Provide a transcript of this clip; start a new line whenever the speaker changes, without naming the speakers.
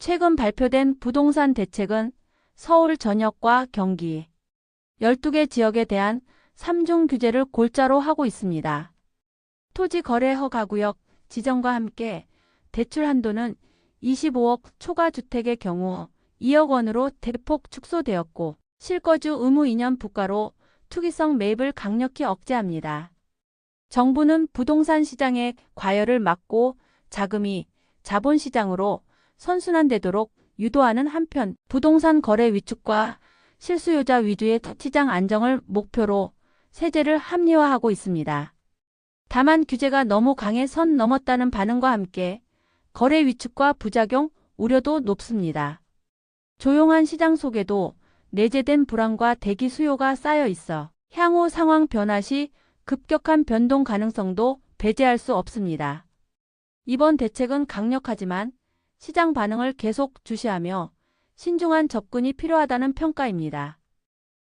최근 발표된 부동산 대책은 서울 전역과 경기 12개 지역에 대한 3중 규제를 골자로 하고 있습니다. 토지 거래 허가구역 지정과 함께 대출 한도는 25억 초과 주택의 경우 2억 원으로 대폭 축소되었고 실거주 의무 2년 부과로 투기성 매입을 강력히 억제합니다. 정부는 부동산 시장의 과열을 막고 자금이 자본시장으로 선순환되도록 유도하는 한편 부동산 거래 위축과 실수요자 위주의 시장 안정을 목표로 세제를 합리화하고 있습니다. 다만 규제가 너무 강해 선 넘었다는 반응과 함께 거래 위축과 부작용 우려도 높습니다. 조용한 시장 속에도 내재된 불안과 대기 수요가 쌓여 있어 향후 상황 변화 시 급격한 변동 가능성도 배제할 수 없습니다. 이번 대책은 강력하지만 시장 반응을 계속 주시하며 신중한 접근이 필요하다는 평가입니다.